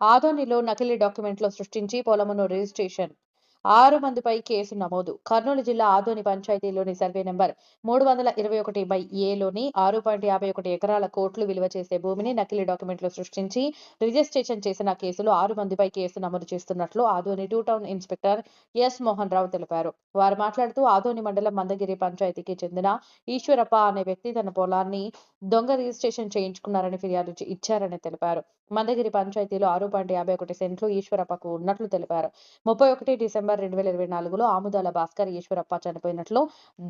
ఆదోనిలో నకిలీ డాక్యుమెంట్లు సృష్టించి పొలమును రిజిస్ట్రేషన్ ఆరు మందిపై కేసు నమోదు. కర్నూలు జిల్లా ఆదోని పంచాయతీలోని సర్వే నెంబర్ మూడు వందల ఇరవై ఒకటి బై ఏలోని ఆరు పాయింట్ యాభై ఒకటి ఎకరాల కోట్లు విలువ చేసే భూమిని నకిలీ డాక్యుమెంట్లు సృష్టించి రిజిస్ట్రేషన్ చేసిన కేసులో ఆరు మందిపై కేసు నమోదు చేస్తున్నట్లు Adoni two town inspector S Mohan Rao తెలిపారు. వారు మాట్లాడుతూ ఆదోని మండలం మందగిరి పంచాయతీకి చెందిన ఈశ్వరప్ప అనే వ్యక్తి తన పొలాన్ని దొంగ రిజిస్ట్రేషన్ చేయించుకున్నారని ఫిర్యాదు ఇచ్చారని తెలిపారు. మందగిరి పంచాయతీలో ఆరు పాయింట్ యాభై ఒకటి సెంట్లు ఈశ్వరప్పకు ఉన్నట్లు తెలిపారు. ముప్పై ఒకటి డిసెంబర్ రెండు వేల ఇరవై నాలుగులో ఆముదాల భాస్కర్ ఈశ్వరప్ప చనిపోయినట్లు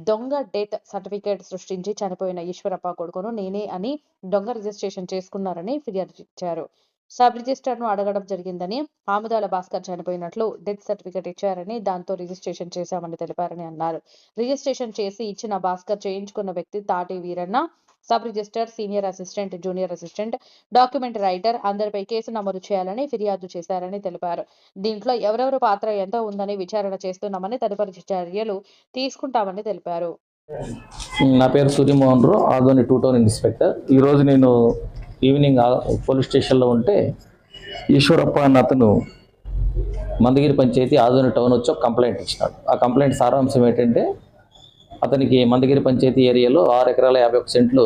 దొంగ డెత్ సర్టిఫికేట్ సృష్టించి చనిపోయిన ఈశ్వరప్ప కొడుకును నేనే అని దొంగ రిజిస్ట్రేషన్ చేసుకున్నారని ఫిర్యాదు ఇచ్చారు. సబ్ రిజిస్టర్ను అడగడం జరిగిందని ఆముదాల భాస్కర్ చనిపోయినట్లు డెత్ సర్టిఫికేట్ ఇచ్చారని దాంతో రిజిస్ట్రేషన్ చేశామని తెలిపారని అన్నారు. రిజిస్ట్రేషన్ చేసి ఇచ్చిన భాస్కర్ చేయించుకున్న వ్యక్తి Tati Veeranna sub register senior assistant junior assistant document writer అందరిపై కేసు నమోదు చేయాలని ఫిర్యాదు చేశారని తెలిపారు. దీంట్లో ఎవరెవరు పాత్ర ఎంత ఉందని విచారణ చేస్తున్నామని తదుపరి చర్యలు తీసుకుంటామని తెలిపారు. నా పేరు Suryamohan Rao Adoni two town inspector. ఈరోజు నేను ఈవినింగ్ పోలీస్ స్టేషన్లో ఉంటే ఈశ్వరప్ప అన్న అతను మందగిరి పంచాయతీ ఆదోని టౌన్ వచ్చి ఒక కంప్లైంట్ ఇచ్చినాడు. ఆ కంప్లైంట్ సారాంశం ఏంటంటే అతనికి మందగిరి పంచాయతీ ఏరియాలో ఆరు ఎకరాల యాభై ఒక సెంట్లు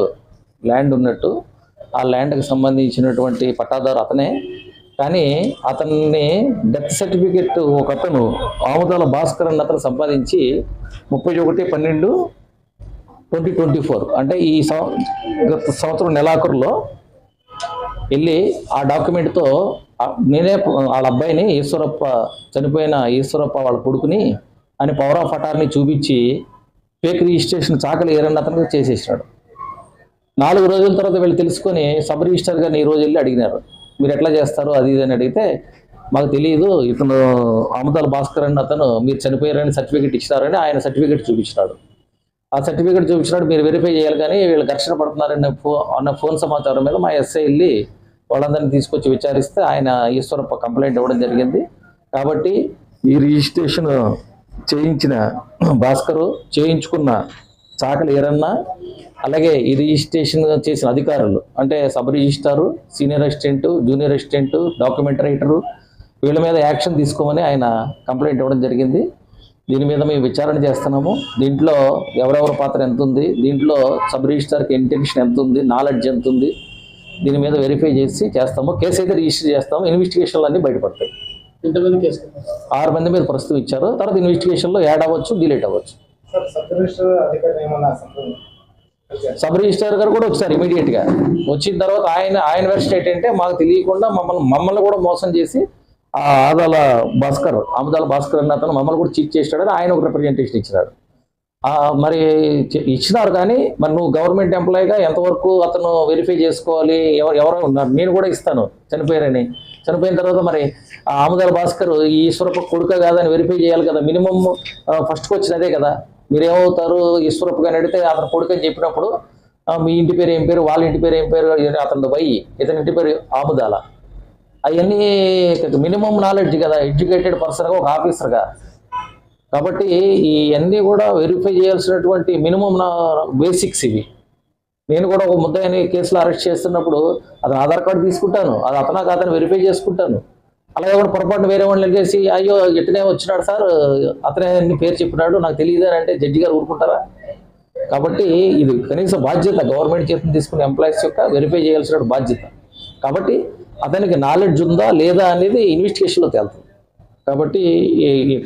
ల్యాండ్ ఉన్నట్టు ఆ ల్యాండ్కి సంబంధించినటువంటి పట్టాదారు అతనే. కానీ అతన్ని డెత్ సర్టిఫికెట్ ఒక అతను ఆముదాల భాస్కర్ అన్న అతను సంపాదించి ముప్పై ఒకటి పన్నెండు ట్వంటీ ట్వంటీ ఫోర్ అంటే ఈ గత సంవత్సరం నెలాఖరులో వెళ్ళి ఆ డాక్యుమెంట్తో నేనే వాళ్ళ అబ్బాయిని ఈశ్వరప్ప చనిపోయిన ఈశ్వరప్ప వాళ్ళ కొడుకుని అని పవర్ ఆఫ్ అటార్నీ చూపించి ఫేక్ రిజిస్ట్రేషన్ చాకలి ఏరన్న అతను చేసేసినాడు. నాలుగు రోజుల తర్వాత వీళ్ళు తెలుసుకొని సబ్ రిజిస్టర్ గారిని ఈ రోజు వెళ్ళి అడిగినారు. మీరు ఎట్లా చేస్తారు? అది ఇది అని అడిగితే మాకు తెలియదు ఇతను అమతాల భాస్కర్ అని అతను మీరు చనిపోయారని సర్టిఫికేట్ ఇచ్చినారని ఆయన సర్టిఫికేట్ చూపించినాడు. ఆ సర్టిఫికేట్ చూపించినాడు మీరు వెరిఫై చేయాలి కానీ వీళ్ళు ఘర్షణ పడుతున్నారని ఫో అన్న ఫోన్ సమాచారం మీద మా ఎస్ఐ వెళ్ళి వాళ్ళందరినీ తీసుకొచ్చి విచారిస్తే ఆయన ఈశ్వరప్ప కంప్లైంట్ ఇవ్వడం జరిగింది. కాబట్టి ఈ రిజిస్ట్రేషన్ చేయించిన భాస్కరు చేయించుకున్న చాకలి ఏరన్నా అలాగే ఈ రిజిస్ట్రేషన్ చేసిన అధికారులు అంటే sub registrar senior assistant junior assistant document writer వీళ్ళ మీద యాక్షన్ తీసుకోమని ఆయన కంప్లైంట్ ఇవ్వడం జరిగింది. దీని మీద మేము విచారణ చేస్తున్నాము. దీంట్లో ఎవరెవరి పాత్ర ఎంత ఉంది దీంట్లో సబ్ రిజిస్టార్కి ఇంటెన్షన్ ఎంత ఉంది నాలెడ్జ్ ఎంత ఉంది దీని మీద వెరిఫై చేసి చేస్తాము. కేసు అయితే రిజిస్టర్ చేస్తాము. ఇన్వెస్టిగేషన్లు అన్నీ బయటపడతాయి. ఆరు మంది మీద ప్రస్తుతం ఇచ్చారు. తర్వాత ఇన్వెస్టిగేషన్లో యాడ్ అవ్వచ్చు డిలీట్ అవ్వచ్చు. సార్ సబ్ రిజిస్టర్ గారు కూడా వచ్చారు ఇమీడియట్గా వచ్చిన తర్వాత ఆయన ఆయన వెర్షన్ ఏంటంటే మాకు తెలియకుండా మమ్మల్ని మమ్మల్ని కూడా మోసం చేసి ఆ ఆదాల భాస్కర్ ఆముదాల భాస్కర్ అన్న అతను మమ్మల్ని కూడా చీట్ చేసినాడని ఆయన ఒక రిప్రజెంటేషన్ ఇచ్చినాడు. ఆ, మరి ఇచ్చినారు కానీ మరి నువ్వు గవర్నమెంట్ ఎంప్లాయీగా ఎంతవరకు అతను వెరిఫై చేసుకోవాలి? ఎవరు ఎవరో ఉన్నారు. నేను కూడా ఇస్తాను. చనిపోయారని. చనిపోయిన తర్వాత మరి ఆముదాల భాస్కర్ ఈ ఈశ్వరప్ప కొడుక కాదని వెరిఫై చేయాలి కదా. మినిమం ఫస్ట్కి వచ్చినదే కదా. మీరేమవుతారు? ఈశ్వరప్ప కానీ అడిగితే అతను కొడుకు అని చెప్పినప్పుడు మీ ఇంటి పేరు ఏం పేరు? వాళ్ళ ఇంటి పేరు ఏం పేరు? అతని వై ఇతని ఇంటి పేరు ఆముదాల. అవన్నీ మినిమం నాలెడ్జ్ కదా. ఎడ్యుకేటెడ్ పర్సన్గా ఒక ఆఫీసర్గా కాబట్టి ఇవన్నీ కూడా వెరిఫై చేయాల్సినటువంటి మినిమం నా బేసిక్స్ ఇవి. నేను కూడా ఒక ముద్దాయిని కేసులో అరెస్ట్ చేస్తున్నప్పుడు అతను ఆధార్ కార్డు తీసుకుంటాను అది అతనా కాదని వెరిఫై చేసుకుంటాను. అలాగే కూడా పొరపాటున వేరే వాళ్ళని చేసి అయ్యో ఎట్టునే వచ్చినాడు సార్ అతనే అన్ని పేరు చెప్పినాడు నాకు తెలియదు అని అంటే జడ్జి గారు ఊరుకుంటారా? కాబట్టి ఇది కనీసం బాధ్యత గవర్నమెంట్ చేతిని తీసుకునే ఎంప్లాయీస్ యొక్క వెరిఫై చేయాల్సిన బాధ్యత. కాబట్టి అతనికి నాలెడ్జ్ ఉందా లేదా అనేది ఇన్వెస్టిగేషన్లో తేలుతుంది. కాబట్టి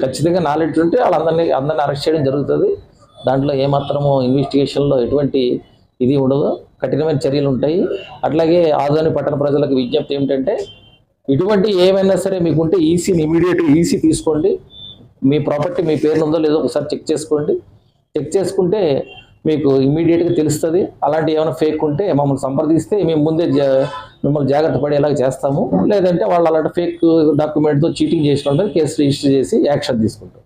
ఖచ్చితంగా నాలెడ్జ్ ఉంటే వాళ్ళందరినీ అందరిని అరెస్ట్ చేయడం జరుగుతుంది. దాంట్లో ఏమాత్రము ఇన్వెస్టిగేషన్లో ఎటువంటి ఇది ఉండదు. కఠినమైన చర్యలు ఉంటాయి. అట్లాగే ఆదోని పట్టణ ప్రజలకు విజ్ఞప్తి ఏమిటంటే ఇటువంటి ఏమైనా సరే మీకుంటే ఈసీని ఇమీడియట్ ఈసీ తీసుకోండి. మీ ప్రాపర్టీ మీ పేరు ఉందో లేదో ఒకసారి చెక్ చేసుకోండి. చెక్ చేసుకుంటే మీకు ఇమీడియట్గా తెలుస్తుంది. అలాంటి ఏమైనా ఫేక్ ఉంటే మమ్మల్ని సంప్రదిస్తే మేము ముందే జా మిమ్మల్ని జాగ్రత్త పడేలాగా చేస్తాము. లేదంటే వాళ్ళు అలాంటి ఫేక్ డాక్యుమెంట్తో చీటింగ్ చేసిన కేసు రిజిస్టర్ చేసి యాక్షన్ తీసుకుంటాం